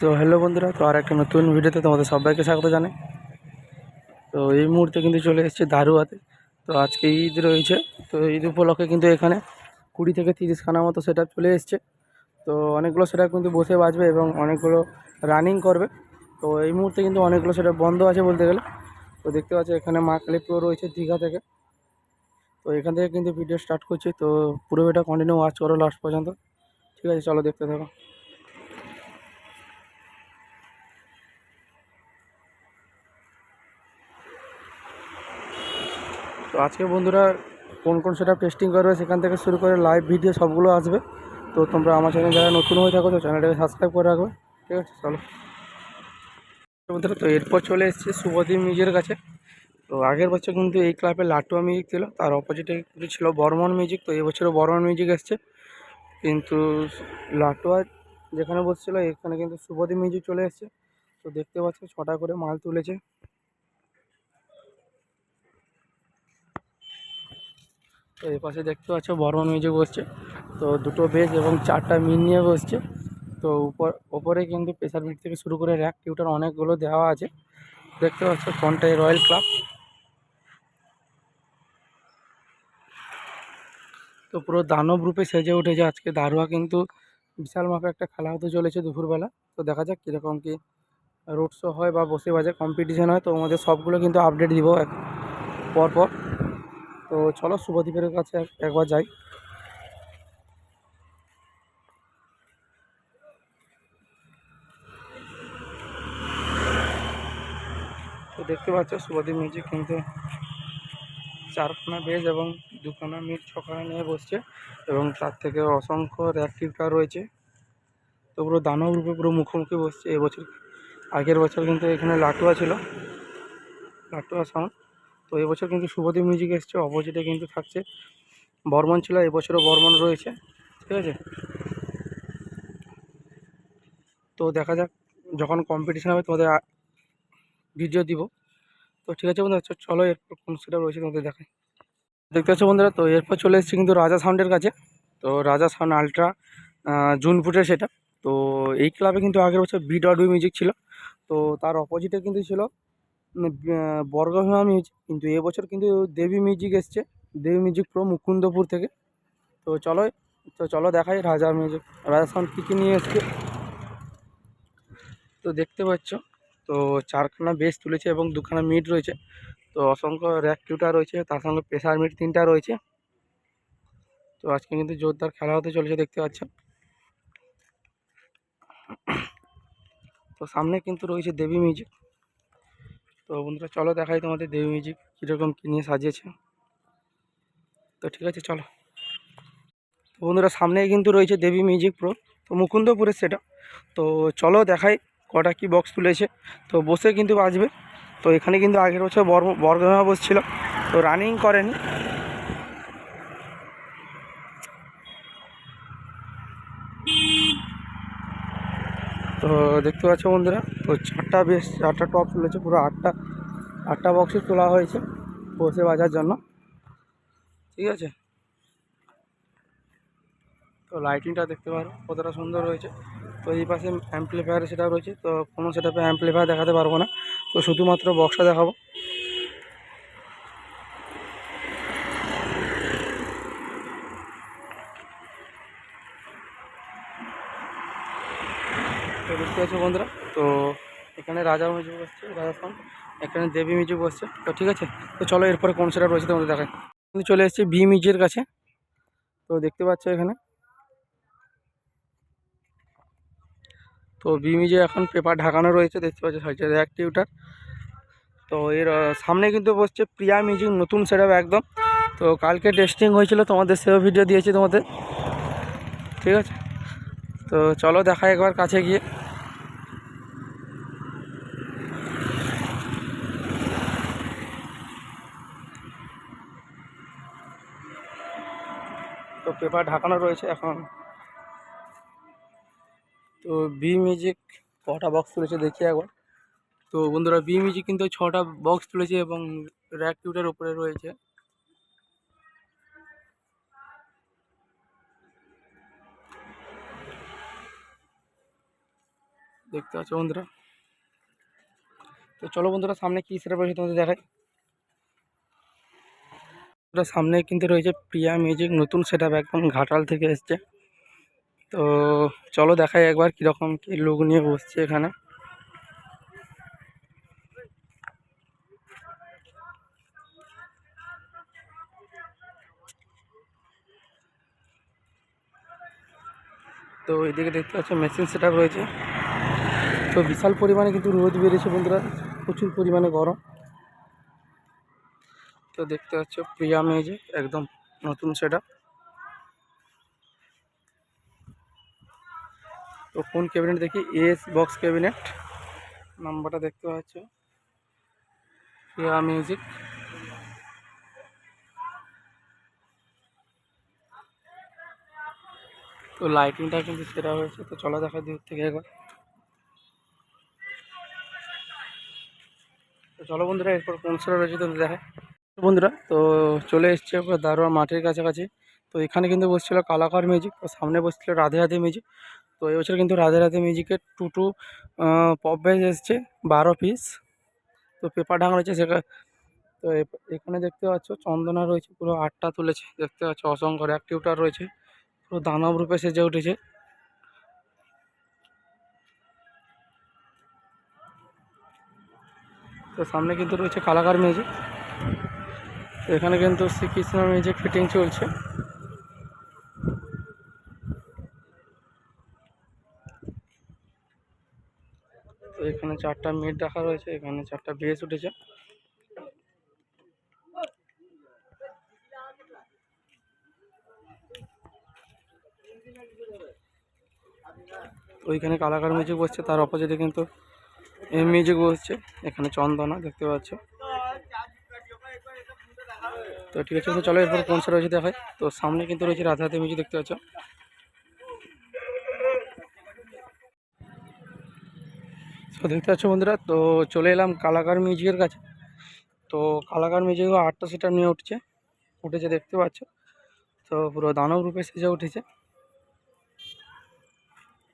তো হ্যালো বন্ধুরা, তো আর একটা নতুন ভিডিওতে তোমাদের সবাইকে স্বাগত জানাই। তো এই মুহূর্তে কিন্তু চলে এসেছে দারুয়াতে। তো আজকে ঈদ রয়েছে, তো ঈদ উপলক্ষে কিন্তু এখানে কুড়ি থেকে তিরিশখানা মতো সেট চলে এসছে। তো অনেকগুলো সেট কিন্তু বসে বাজবে এবং অনেকগুলো রানিং করবে। তো এই মুহূর্তে কিন্তু অনেকগুলো সেটা বন্ধ আছে বলতে গেলে। তো দেখতে পাচ্ছি এখানে মা কালী প্রো রয়েছে দীঘা থেকে। তো এখান থেকে কিন্তু ভিডিও স্টার্ট করছি। তো পুরো এটা কন্টিনিউ ওয়াচ করো লাস্ট পর্যন্ত। ঠিক আছে, চলো দেখতে থাকো। তো আজকে বন্ধুরা কোন কোন সেটা টেস্টিং করবে সেখান থেকে শুরু করে লাইভ ভিডিও সবগুলো আসবে। তো তোমরা আমার চ্যানেল যারা নতুন হয়ে থাকো, তো চ্যানেলটাকে সাবস্ক্রাইব করে রাখবে। ঠিক আছে, চলো। বন্ধুরা, তো এরপর চলে এসেছি শুভদীপ মিউজিকের কাছে। তো আগের বছর কিন্তু এই ক্লাবে লাটুয়া মিউজিক ছিল, তার অপোজিটে কিন্তু ছিল বর্মন মিউজিক তো এবছরও বর্মন মিউজিক এসছে। কিন্তু লাটুয়া যেখানে বসছিল, এখানে কিন্তু শুভদীপ মিউজিক চলে এসছে। তো দেখতে পাচ্ছ, ছটা করে মাল তুলেছে। এই পাশে দেখতে পাচ্ছ বর্মন মিউজিক বসছে। তো দুটো বেজ এবং চারটা মিন নিয়ে বসছে। তো উপর, ওপরে কিন্তু প্রেসার বিট থেকে শুরু করে র্যাক, টিউটার অনেকগুলো দেওয়া আছে। দেখতে পাচ্ছ ফ্রন্টে রয়্যাল ক্লাব। তো পুরো দানব রূপে সেজে উঠেছে আজকে। দারুয়া কিন্তু বিশাল মাপে একটা খেলা হতে চলেছে দুপুরবেলা। তো দেখা যাক কীরকম কি রোড শো হয় বা বসে বাজে কম্পিটিশান হয়। তো আমাদের সবগুলো কিন্তু আপডেট দিব এক পর পর তো চলো শুভদীপের কাছে একবার যাই। তো দেখতে পাচ্ছ শুভদীপ মিউজিক কিন্তু চারখানা বেজ এবং দুখানা মিট ছখানা নিয়ে বসছে এবং তার থেকে অসংখ্য র্যাক্টিভ কার রয়েছে। তো পুরো দানব রূপে পুরো মুখোমুখি বসছে। এবছর আগের বছর কিন্তু এখানে লাটুয়া ছিল, লাটুয়া সাউন্ড তো এবছর কিন্তু শুভদীপ মিউজিক এসছে অপোজিটে কিন্তু থাকছে। বর্মন ছিল এবছরও বর্মন রয়েছে, ঠিক আছে? তো দেখা যাক, যখন কম্পিটিশান হবে তোমাদের ভিডিও দিব। তো ঠিক আছে বন্ধুরা চলো এরপর কোন সেটা রয়েছে তোমাদের দেখাই। দেখতে পাচ্ছ বন্ধুরা, তো এরপর চলে এসেছি কিন্তু রাজা সাউন্ডের কাছে। তো রাজা সাউন্ড আলট্রা জুন ফুটের সেটা তো এই ক্লাবে কিন্তু আগের বছর বি ডট মিউজিক ছিল। তো তার অপোজিটে কিন্তু ছিল বর্গভীমা মিউজিক কিন্তু এবছর কিন্তু দেবী মিউজিক এসছে। দেবী মিউজিক প্রো মুকুন্দপুর থেকে। তো চলো তো চলো দেখাই রাজা মিউজিক রাজা সাউন্ড কী কী নিয়ে এসছে? তো দেখতে পাচ্ছ, তো চারখানা বেস তুলেছে এবং দুখানা মিট রয়েছে। তো অসংখ্য র্যাক টিউটার রয়েছে, তার সঙ্গে প্রেসার মিট তিনটা রয়েছে। তো আজকে কিন্তু জোরদার খেলা হতে চলেছে, দেখতে পাচ্ছ। তো সামনে কিন্তু রয়েছে দেবী মিউজিক তো বন্ধুরা, চলো দেখাই তোমাদের দেবী মিউজিক কীরকম কী নিয়ে সাজিয়েছে। তো ঠিক আছে, চলো। তো বন্ধুরা, সামনেই কিন্তু রয়েছে দেবী মিউজিক প্রো, তো মুকুন্দপুরের সেটা। তো চলো দেখাই কটা কি বক্স তুলেছে। তো বসে কিন্তু বাজবে। তো এখানে কিন্তু আগের বছর বর্গ বর্গমা বসছিল। তো রানিং করেনি। দেখতে পাচ্ছ বন্ধুরা তো চারটা বেশ, চারটা টপ তুলেছে, পুরো আটটা আটটা বক্সই তোলা হয়েছে বসে বাজার জন্য। ঠিক আছে? তো লাইটিংটা দেখতে পারো, কতটা সুন্দর হয়েছে। তো এই পাশে অ্যাম্পলিফায়ার সেটা রয়েছে, তো কোনো সেটাপে অ্যাম্পলিফায়ার দেখাতে পারব না। তো শুধুমাত্র বক্সটা দেখাবো তো দেখতে পাচ্ছ বন্ধুরা। তো এখানে রাজা মিউজিক বসছে রাজা সাউন্ড এখানে দেবী মিউজিক বসছে। তো ঠিক আছে, তো চলো এরপরে কোন সেটা রয়েছে তোমাদের দেখায় চলে এসেছি বি মিউজিকের কাছে। তো দেখতে পাচ্ছ এখানে। তো ভি বিমিজে এখন পেপার ঢাকানো রয়েছে, দেখতে পাচ্ছ সাইডে অ্যাক্টিভটার তো এর সামনে কিন্তু বসছে প্রিয়া মিউজিক নতুন সেটআপ একদম। তো কালকে টেস্টিং হয়েছিল, তোমাদের সেও ভিডিও দিয়েছি তোমাদের। ঠিক আছে? তো চলো দেখা একবার কাছে গিয়ে। পেপার ঢাকানো রয়েছে এখন। তো বি মিউজিক কটা বক্স তুলেছে দেখি একবার। তো বন্ধুরা বি মিউজিক কিন্তু ছটা বক্স তুলেছে এবং র্যাক টিউটার উপরে রয়েছে। দেখতে পাচ্ছ বন্ধুরা? তো চলো বন্ধুরা, সামনে কী সেটা রয়েছে তোমাদের দেখাই। বন্ধুরা, সামনে কিন্তু রয়েছে প্রিয়া মিউজিক নতুন সেট একদম ঘাটাল থেকে এসছে। তো চলো দেখাই একবার কীরকম কী লুক নিয়ে বসছে এখানে। তো এদিকে দেখতে পাচ্ছ মেশিন সেট রয়েছে। তো বিশাল পরিমাণে কিন্তু রোদ বেরিয়েছে বন্ধুরা প্রচুর পরিমাণে গরম। তো দেখতে পাচ্ছ, প্রিয়া মেজে একদম নতুন সেটা তো কোন ক্যাবিনেট দেখি? এস বক্স ক্যাবিনেট নাম্বারটা দেখতে পাচ্ছ। প্রিয়া মিউজিক তো লাইটিংটা কিন্তু সেরা হয়েছে, তো চলো দেখা দূর থেকে একবার। তো চলো বন্ধুরা, এরপর কোন সেরা রয়েছে তো দেখায় তো বন্ধুরা, তো চলে এসছে দারোয়া মাঠের কাছাকাছি। তো এখানে কিন্তু বসছিল কালাকার মিউজিক, তো সামনে বসছিল রাধে রাধে মিউজিক। তো এবছর কিন্তু রাধে রাধে মিউজিকের টু টু পপ বেজ এসছে, বারো পিস। তো পেপার ঢাকা রয়েছে সেখানে তো এখানে দেখতে পাচ্ছ চন্দনা রয়েছে, পুরো আটটা তুলেছে। দেখতে পাচ্ছ অসংখ্য অ্যাক্টিভটার রয়েছে, পুরো দানব রূপে সেজে উঠেছে। তো সামনে কিন্তু রয়েছে কালাকার মিউজিক। এখানে কিন্তু শ্রীকৃষ্ণ মিউজিক ফিটিং চলছে। তো এখানে চারটা মিট রাখা রয়েছে, এখানে চারটা বেস উঠেছে। ওইখানে কালাকার মিউজিক বসছে, তার অপোজিটে কিন্তু এম মিউজিক বসছে, এখানে চন্দনা দেখতে পাচ্ছ। তো ঠিক আছে, তো চলো এরপর কোন সে রয়েছে দেখায় তো সামনে কিন্তু রয়েছে রাধাতে মিউজিক দেখতে পাচ্ছ। তো দেখতে পাচ্ছ বন্ধুরা, তো চলে এলাম কালাকার মিউজিকের কাছে। তো কালাকার মিউজিকও আটটা সিটার নিয়ে উঠছে, উঠেছে দেখতে পাচ্ছ। তো পুরো দানব রূপে সেজে উঠেছে।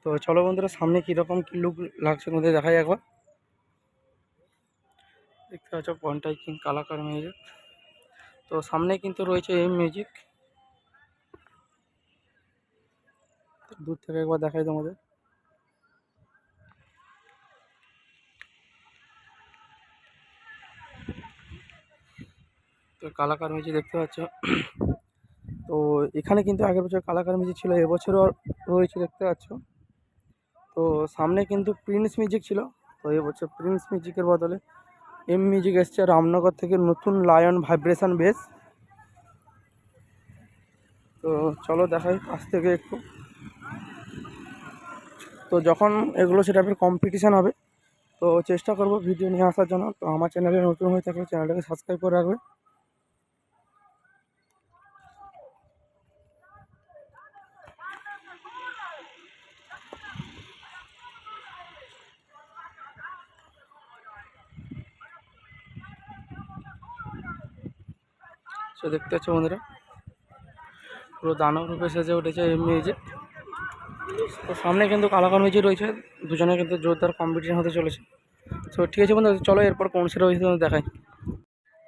তো চলো বন্ধুরা, সামনে কীরকম কী লুক লাগছে তোমাদের দেখাই একবার। দেখতে পাচ্ছ, পন্টাই কিং কালাকার মিউজিক তো সামনে কিন্তু রয়েছে এম মিউজিক দূর থেকে একবার দেখাই তোমাদের। তো কালাকার মিউজিক দেখতে পাচ্ছ। তো এখানে কিন্তু আগের বছর কালাকার মিউজিক ছিল, এবছরও রয়েছে দেখতে পাচ্ছ। তো সামনে কিন্তু প্রিন্স মিউজিক ছিল, তো এবছর প্রিন্স মিউজিকের বদলে এম মিউজিক এসছে রামনগর থেকে নতুন লায়ন ভাইব্রেশান বেস তো চলো দেখাই কাছ থেকে একটু। তো যখন এগুলো সেটাপের কম্পিটিশান হবে, তো চেষ্টা করব ভিডিও নিয়ে আসার জন্য। তো আমার চ্যানেলে নতুন হয়ে থাকলে চ্যানেলটাকে সাবস্ক্রাইব করে রাখবে। সো দেখতে পাচ্ছ বন্ধুরা, পুরো দানব রূপে সেজে উঠেছে এই মিউজিক তো সামনে কিন্তু কালাকার মিউজিক রয়েছে, দুজনে কিন্তু জোরদার কম্পিটিশন হতে চলেছে। তো ঠিক আছে বন্ধুরা, চলো এরপর কোন সেটা রয়েছে তোমাদের দেখাই।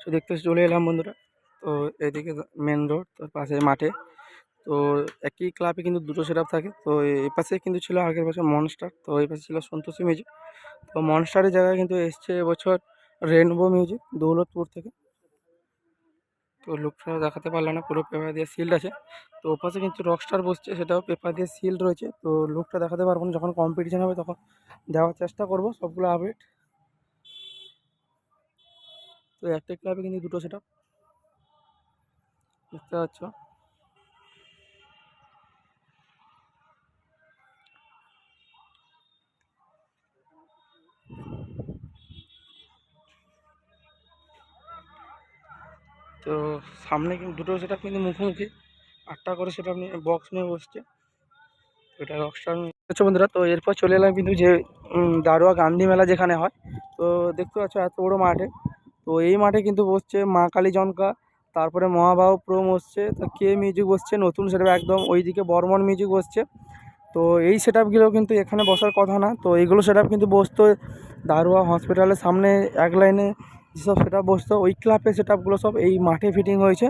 সো দেখতে চলে এলাম বন্ধুরা। তো এদিকে মেন রোড তার পাশে মাঠে। তো একই ক্লাবে কিন্তু দুটো সেট থাকে। তো এই পাশে কিন্তু ছিল আগের বছর মনস্টার তো এই পাশে ছিল সন্তোষী মিউজিক তো মনস্টারের জায়গায় কিন্তু এসছে এবছর রেনবো মিউজিক দৌলতপুর থেকে। তো লুকটা দেখাতে পারলাম না, পুরো পেপার দিয়ে সিল্ড আছে। তো ওপাশে কিন্তু রকস্টার বসছে, সেটাও পেপার দিয়ে সিল্ড রয়েছে। তো লুকটা দেখাতে পারব না, যখন কম্পিটিশান হবে তখন দেওয়ার চেষ্টা করব, সবগুলো আপডেট তো একটা ক্লাবে কিন্তু দুটো সেটা দেখতে পাচ্ছ? তো সামনে কিন্তু দুটো সেটা কিন্তু মুখোমুখি। আটটা করে সেটা নিয়ে বক্স নিয়ে বসছে। এটা রকস্টার আচ্ছা বন্ধুরা, তো এরপর চলে এলাম কিন্তু যে দারোয়া গান্ধী মেলা যেখানে হয়, তো দেখতে পাচ্ছ এত বড় মাঠে। তো এই মাঠে কিন্তু বসছে মা কালী জনকা তারপরে মহাবাহু প্রোম বসছে, তো কে মিউজিক বসছে? নতুন সেটা একদম ওইদিকে বর্মন মিউজিক বসছে। তো এই সেট কিন্তু এখানে বসার কথা না, তো এইগুলো সেট কিন্তু বসতো দারুয়া হসপিটালের সামনে এক লাইনে যেসব সেট আপ বসতো ওই ক্লাবের সেট আপগুলো সব এই মাঠে ফিটিং হয়েছে।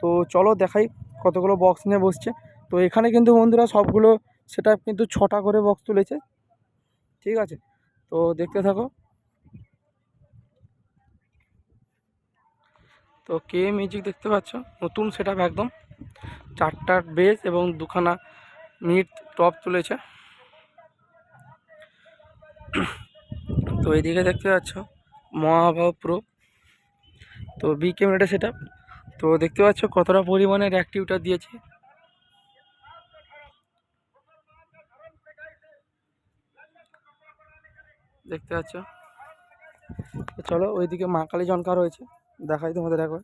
তো চলো দেখাই কতগুলো বক্স নিয়ে বসছে। তো এখানে কিন্তু বন্ধুরা সবগুলো সেট কিন্তু ছটা করে বক্স তুলেছে। ঠিক আছে? তো দেখতে থাকো। তো কে মিউজিক দেখতে পাচ্ছ? নতুন সেট একদম। চারটার বেস এবং দুখানা মিট টপ তুলেছে। তো এইদিকে দেখতে পাচ্ছ? মহাভাব প্রো তো বি ক্যামেরাটা সেটা তো দেখতে পাচ্ছ কতটা পরিমাণের অ্যাক্টিভটা দিয়েছে। দেখতে পাচ্ছ। চলো ওইদিকে মা কালী জনকা রয়েছে। দেখাই তোমাদের একবার।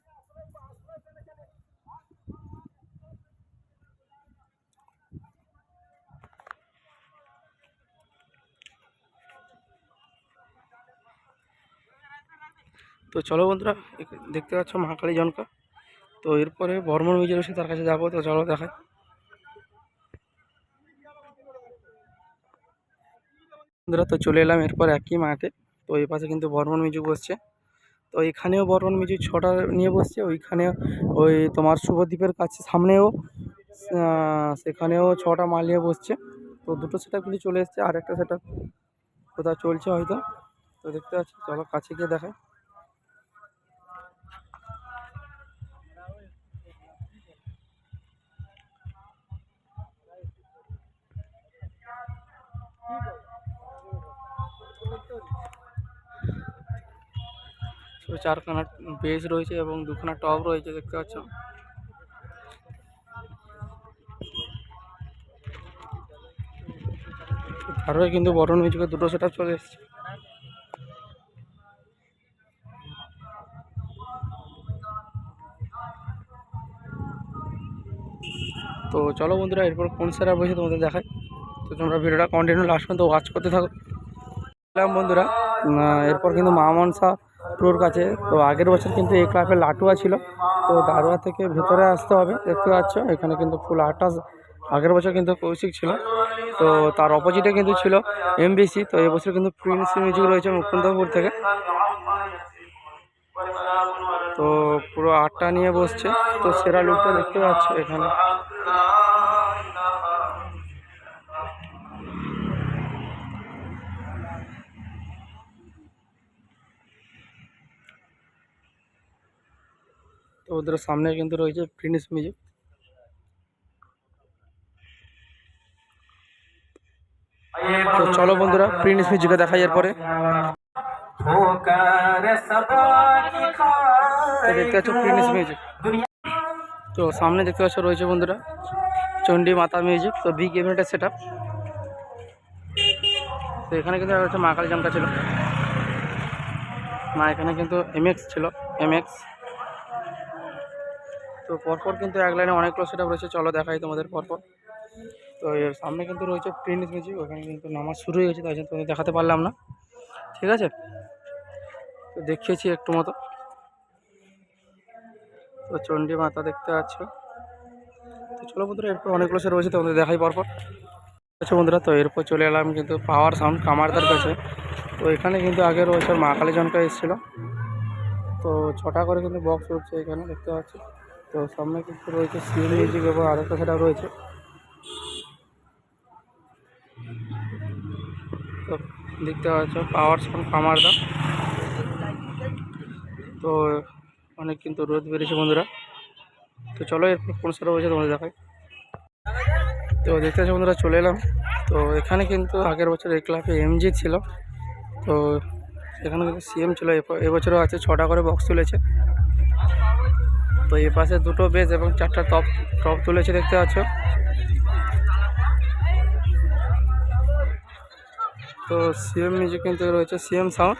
তো চলো বন্ধুরা দেখতে পাচ্ছ মহাকালী জনকা। তো এরপরে বর্মন মিউজিয়াম এসে তার কাছে যাব, তো চলো দেখাই। বন্ধুরা, তো চলে এলাম এরপর একই মাঠে। তো এই পাশে কিন্তু বর্মন মিজু বসছে। তো এখানেও বর্মন মিজু ছটা নিয়ে বসছে ওইখানে ওই তোমার শুভদ্বীপের কাছে সামনেও সেখানেও ছটা মাল নিয়ে বসছে। তো দুটো সেটা চলে এসছে, আর একটা সেটা কোথাও চলছে হয়তো। তো দেখতে পাচ্ছি, চলো কাছে গিয়ে দেখাই। চারখানা বেস রয়েছে এবং দুখানা টপ রয়েছে, দেখতে পাচ্ছ? আরও কিন্তু বরণ মিউজিকের দুটো সেট চলে এসছে। তো চলো বন্ধুরা, এরপর কোন সেরা বসে তোমাদের দেখায় তো তোমরা ভিডিওটা কন্টিনিউ লাস্ট পর্যন্ত ওয়াচ করতে থাকো। বন্ধুরা এরপর কিন্তু মা মনসা প্রোর কাছে। তো আগের বছর কিন্তু এই ক্লাবে লাটুয়া ছিল। তো দারোয়া থেকে ভেতরে আসতে হবে, দেখতে পাচ্ছ। এখানে কিন্তু ফুল আটাশ আগের বছর কিন্তু কৌশিক ছিল। তো তার অপোজিটে কিন্তু ছিল এমবিসি তো এবছর কিন্তু প্রিন্স মিউজিক রয়েছে মুকুন্দপুর থেকে। তো পুরো আটটা নিয়ে বসছে। তো সেরা লুকটা দেখতে পাচ্ছ এখানে। তো ওদের সামনে কিন্তু রয়েছে প্রিন্স মিউজিক। তো চলো বন্ধুরা প্রিন্স মিউজিকে দেখা এরপরে। পরে দেখতে পাচ্ছ প্রিন্স মিউজিক। তো সামনে দেখতে পাচ্ছ রয়েছে বন্ধুরা, চণ্ডী মাতা মিউজিক। তো বিগ ইভেন্টের সেট তো এখানে কিন্তু একটা মা জামটা ছিল। না এখানে কিন্তু এমএক্স ছিল এমএক্স তো পরপর কিন্তু এক লাইনে অনেকগুলো সেট রয়েছে। চলো দেখাই তোমাদের পরপর। তো এর সামনে কিন্তু রয়েছে প্রিন্ট মিউজিক ওখানে কিন্তু নামাজ শুরু হয়ে গেছে, তাই জন্য তোমাদের দেখাতে পারলাম না। ঠিক আছে? তো দেখিয়েছি একটু মতো। তো চণ্ডী মাতা দেখতে পাচ্ছ। তো চলো বন্ধুরা, এরপর অনেকগুলো সে রয়েছে, তোমাদের দেখাই পরপর। আচ্ছা বন্ধুরা, তো এরপর চলে এলাম কিন্তু পাওয়ার সাউন্ড কামারদার কাছে। তো এখানে কিন্তু আগে রয়েছে মা কালী জনকা এসেছিল। তো ছটা করে কিন্তু বক্স রয়েছে এখানে, দেখতে পাচ্ছি। তো সামনে কিন্তু রয়েছে সিএম মিউজিক এবং আরেকটা সেটা রয়েছে। তো দেখতে পাচ্ছ পাওয়ার সাউন্ড কামারদা তো অনেক কিন্তু রোদ বেরিয়েছে বন্ধুরা। তো চলো এরপর কোন সেটা রয়েছে তোমাদের দেখাই। তো দেখতে পাচ্ছ বন্ধুরা, চলে এলাম। তো এখানে কিন্তু আগের বছর এই ক্লাবে এমজি ছিল। তো এখানে কিন্তু সিএম ছিল এব- এবছরও আছে, ছটা করে বক্স তুলেছে। তো এ পাশে দুটো বেজ এবং চারটা টপ টপ তুলেছে দেখতে পাচ্ছ। তো সিএম মিউজিক কিন্তু রয়েছে, সিএম সাউন্ড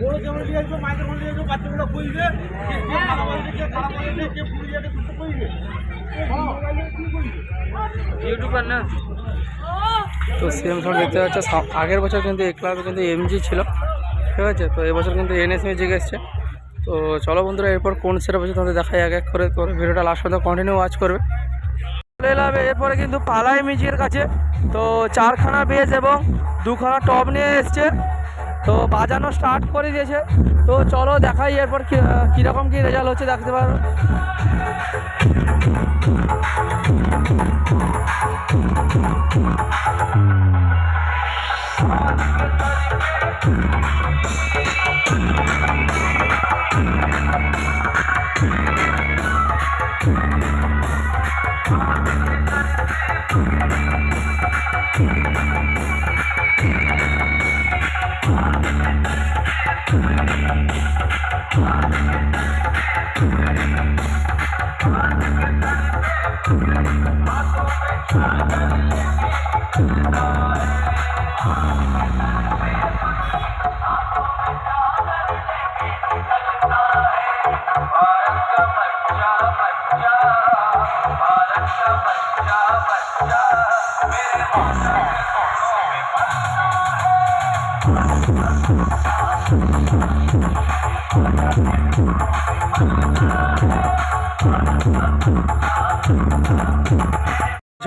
বড় যেমন দিয়ে আসব মাইকের মধ্যে আসব বাচ্চাগুলো কইবে যে খারাপ হয়েছে যে খারাপ হয়েছে যে পুরো যেটা কিছু কইবে ইউটিউবার না তো সেম সাউন্ড দেখতে পাচ্ছে। আগের বছর কিন্তু এই ক্লাবে কিন্তু এমজি ছিল। ঠিক আছে? তো এবছর কিন্তু এনএস মিউজিক এসছে। তো চলো বন্ধুরা, এরপর কোন সেটা বলছে তোমাদের দেখাই এক এক করে। করে ভিডিওটা লাস্ট পর্যন্ত কন্টিনিউ ওয়াচ করবে। চলে এলাম, এরপরে কিন্তু পালাই মিউজিকের কাছে। তো চারখানা বেজ এবং দুখানা টপ নিয়ে এসছে। তো বাজানো স্টার্ট করে দিয়েছে। তো চলো দেখাই এরপর কীরকম কী রেজাল্ট হচ্ছে দেখতে পারো। আচ্ছা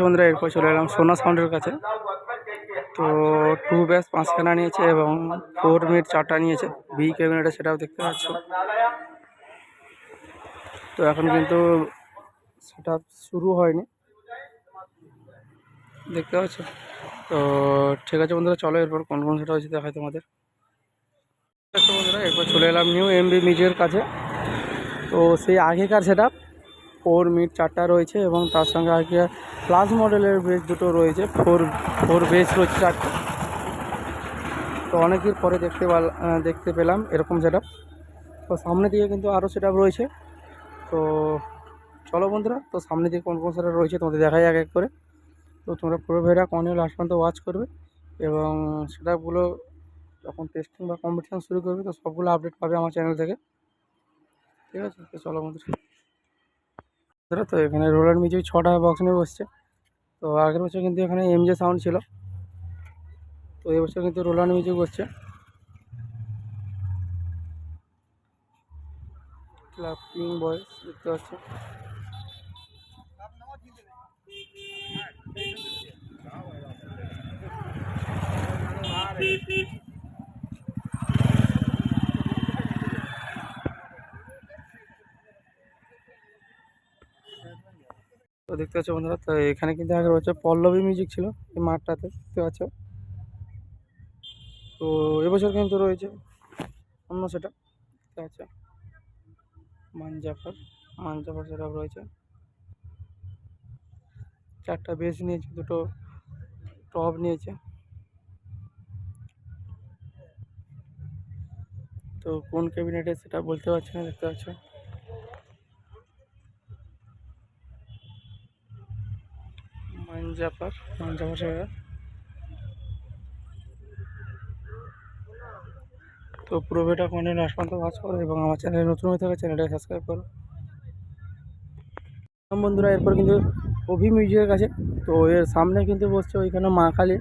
বন্ধুরা, এরপর চলে এলাম সোনা সাউন্ডের কাছে। তো টু ব্যাস পাঁচখানা নিয়েছে এবং ফোর মিনিট চারটা নিয়েছে। বি ক্যাবিনেটে সেটাও দেখতে পাচ্ছ। তো এখন কিন্তু সেটা শুরু হয়নি। দেখতে পাচ্ছ? তো ঠিক আছে বন্ধুরা, চলো এরপর কোন কোন সেটা হচ্ছে দেখাই তোমাদের। বন্ধুরা, এরপর চলে এলাম নিউ এমবি মিউজিকের কাছে। তো সেই আগেকার সেটা ফোর মিট চারটা রয়েছে এবং তার সঙ্গে আগে প্লাস মডেলের বেস দুটো রয়েছে, ফোর ফোর বেস রয়েছে চারটে। তো অনেকের পরে দেখতে দেখতে পেলাম এরকম সেটা তো সামনে দিকে কিন্তু আরও সেটা রয়েছে। তো চলো বন্ধুরা, তো সামনে দিকে কোন কোন সেটা রয়েছে তোমাদের দেখাই এক এক করে। তো তোমরা পুরো ভেড়া কন্টিনিউ লাস্ট পর্যন্ত ওয়াচ করবে এবং সেটাগুলো যখন টেস্টিং বা কম্পিটিশান শুরু করবে, তো সবগুলো আপডেট পাবে আমার চ্যানেল থেকে। ঠিক আছে? চলো বন্ধুরা। তো এখানে রোলার মিউজিক ছটা বক্স নিয়ে বসছে। তো আগের বছর কিন্তু এখানে এমজে সাউন্ড ছিল। তো এবছর কিন্তু রোলার মিউজিক বসছে। ক্লাপিং বয়েস দেখতে পাচ্ছ। দেখতে পাচ্ছ বন্ধুরা, তো এখানে কিন্তু আগের বছর পল্লবী মিউজিক ছিল, এই মাঠটাতে, দেখতে পাচ্ছ? তো এবছর কিন্তু রয়েছে অন্য সেটা, দেখতে পাচ্ছ? মানজাফার মানজাফার সেটা রয়েছে। চারটা বেস নিয়েছে, দুটো টপ নিয়েছে। তো কোন ক্যাবিনেটে সেটা বলতে পারছি না, দেখতে পাচ্ছ? সেটা তো পুরো ভিডিওটা কোনো লাস্ট পর্যন্ত ওয়াচ করো এবং আমার চ্যানেলে নতুন হয়ে থাকে চ্যানেলটাকে সাবস্ক্রাইব করো বন্ধুরা, এরপর কিন্তু অভি মিউজিকের কাছে। তো এর সামনে কিন্তু বসছে ওইখানে মা কালী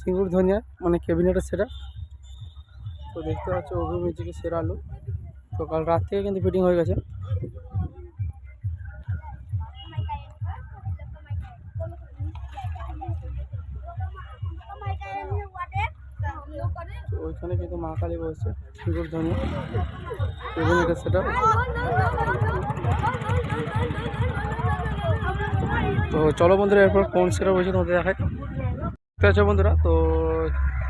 চিঙ্গুর ধনিয়া মানে ক্যাবিনেটের সেটা। তো দেখতে পাচ্ছ অভি মিউজিকের সেরা আলু। তো কাল রাত থেকে কিন্তু ফিটিং হয়ে গেছে তো ওইখানে কিন্তু মা কালী বসছে। চিঙ্গুর ধনিয়া। ক্যাবিনেটের সেটা। তো চলো বন্ধুরা, এরপর কোন সেটা বলছে তোমাদের দেখায় ঠিক আছে বন্ধুরা, তো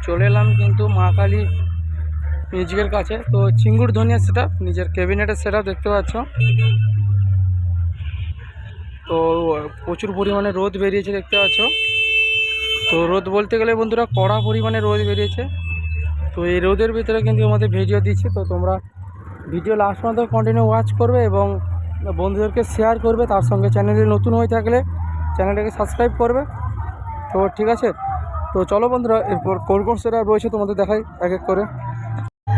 চলে এলাম কিন্তু মা কালী মিউজিকের কাছে। তো চিঙ্গুর ধনিয়া সেটা, নিজের ক্যাবিনেটের সেটা দেখতে পাচ্ছ। তো প্রচুর পরিমাণে রোদ বেরিয়েছে দেখতে পাচ্ছ। তো রোদ বলতে গেলে বন্ধুরা, কড়া পরিমাণে রোদ বেরিয়েছে। তো এই রোদের ভিতরে কিন্তু আমাদের ভিডিও দিচ্ছি। তো তোমরা ভিডিও লাস্ট পর্যন্ত কন্টিনিউ ওয়াচ করবে এবং বন্ধুদেরকে শেয়ার করবে। তার সঙ্গে চ্যানেলে নতুন হয়ে থাকলে চ্যানেলটাকে সাবস্ক্রাইব করবে। তো ঠিক আছে? তো চলো বন্ধুরা, এরপর কোন কোন সেটা রয়েছে তোমাদের দেখাই এক এক করে।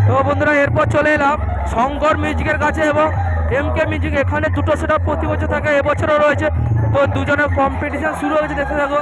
তো বন্ধুরা, এরপর চলে এলাম শঙ্কর মিউজিকের কাছে এবং এম কে মিউজিক এখানে দুটো সেটা প্রতি বছর থাকে, এবছরও রয়েছে। তো দুজনের কম্পিটিশান শুরু হয়েছে, দেখতে থাকো।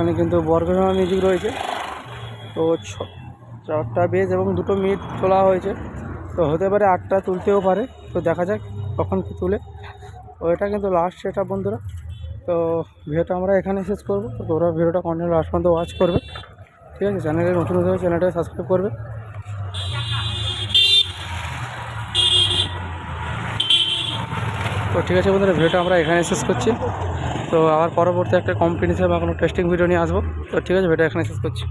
এখানে কিন্তু বর্গভীমা মিউজিক রয়েছে। তো চারটা বেজ এবং দুটো মিট তোলা হয়েছে। তো হতে পারে আটটা তুলতেও পারে। তো দেখা যাক কখন কি তুলে। তো এটা কিন্তু লাস্ট সেটা বন্ধুরা। তো ভিডিওটা আমরা এখানে শেষ করব। তো তোমরা ভিডিওটা কন্টিনিউ লাস্ট পর্যন্ত ওয়াচ করবে। ঠিক আছে? চ্যানেলে নতুন হবে চ্যানেলটা সাবস্ক্রাইব করবে। তো ঠিক আছে বন্ধুরা, ভিডিওটা আমরা এখানে শেষ করছি। তো আবার পরবর্তী একটা কম্পিটিশন বা কোনো টেস্টিং ভিডিও নিয়ে আসব। তো ঠিক আছে ভিডিও এখানে শেষ করছি।